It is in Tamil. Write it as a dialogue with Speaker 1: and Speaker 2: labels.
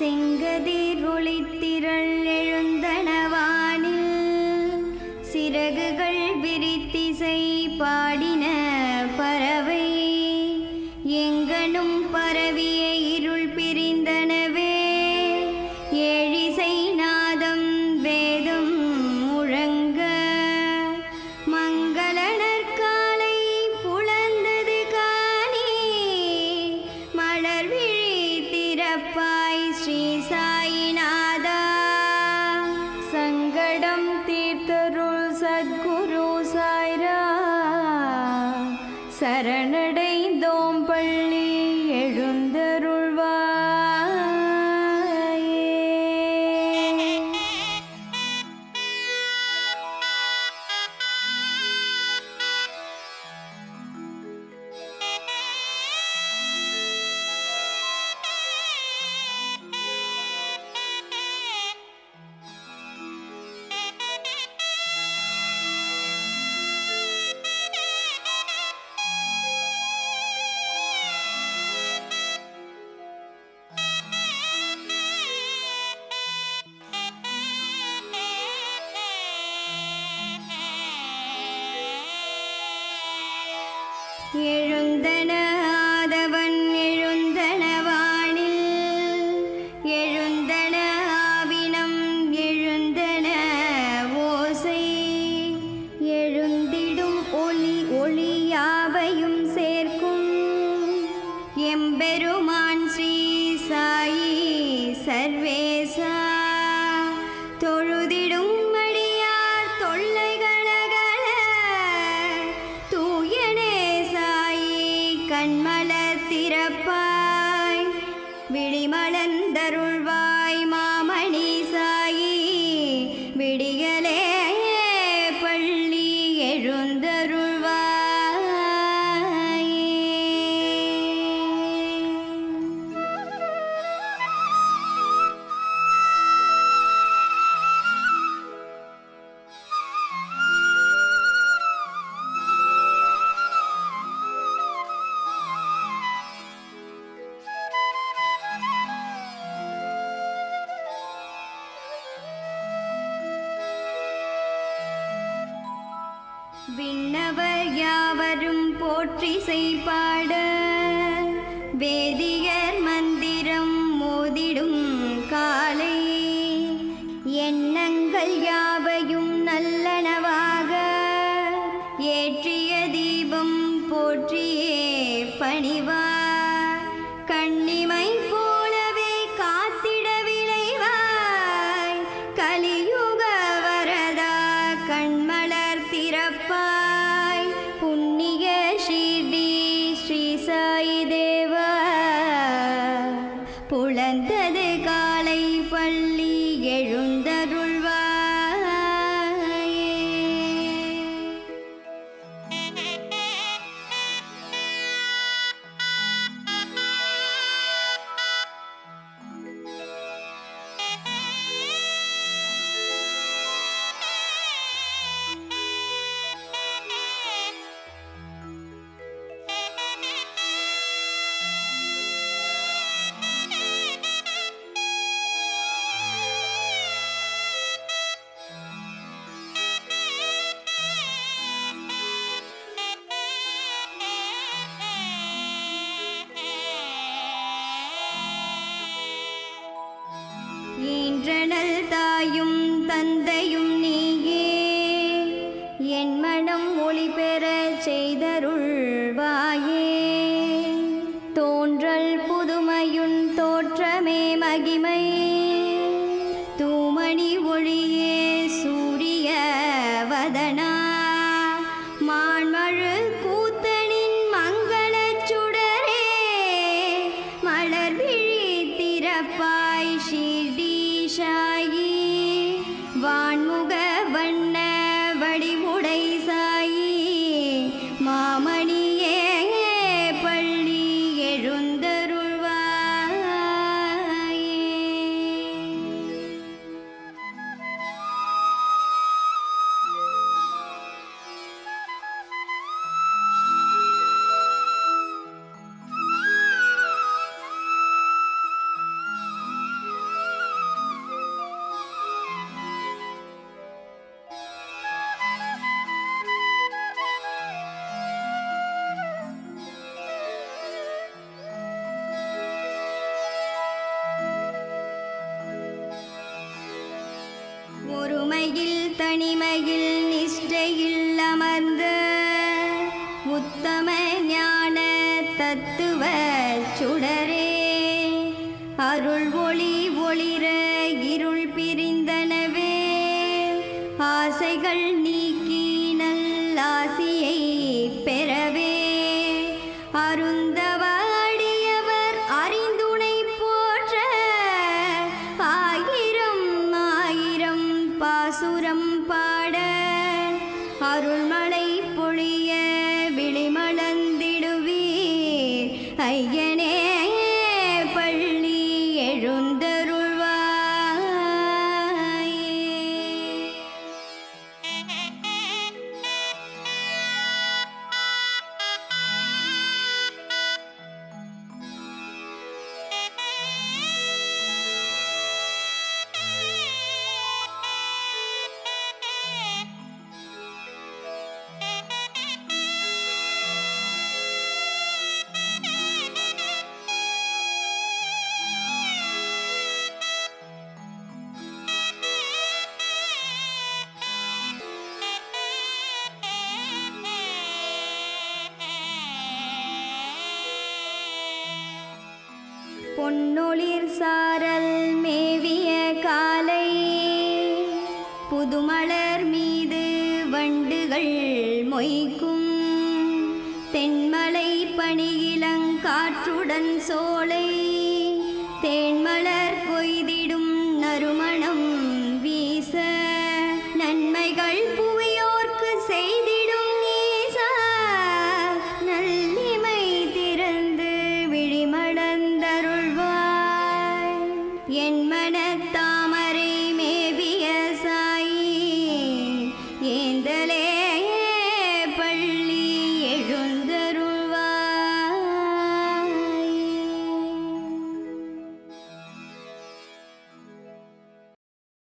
Speaker 1: செங்கதிர் ஒளித்திரள் எழுந்தனவானில் சிறகுகள் விரித்திசை பாடி சரணடைந்தோம்பள் Here. எழுந்தரு விண்ணவர் யாவரும் போற்றி செய்பாட வேதியர் மந்திரம் மோதிடும் காலை எண்ணங்கள் யாவையும் நல்லனவாக ஏற்றிய தீபம் போற்றியே பணிவா மரணம் ஒளி பெறச் செய் தனிமையில் நிஷ்டையில் அமர்ந்த உத்தம ஞான தத்துவ சுடரே. அருள் ஒளி ஒளிர இருள் பிரிந்தனவே. ஆசைகள் நீ பாசுரம் பாட அருள்மலை பொன்னொளிர் சாரல் மேவிய காலை. புதுமலர் மீது வண்டுகள் மொய்க்கும். தென்மலை பணியிலங்காற்றுடன் சோலை. தேன்மலர்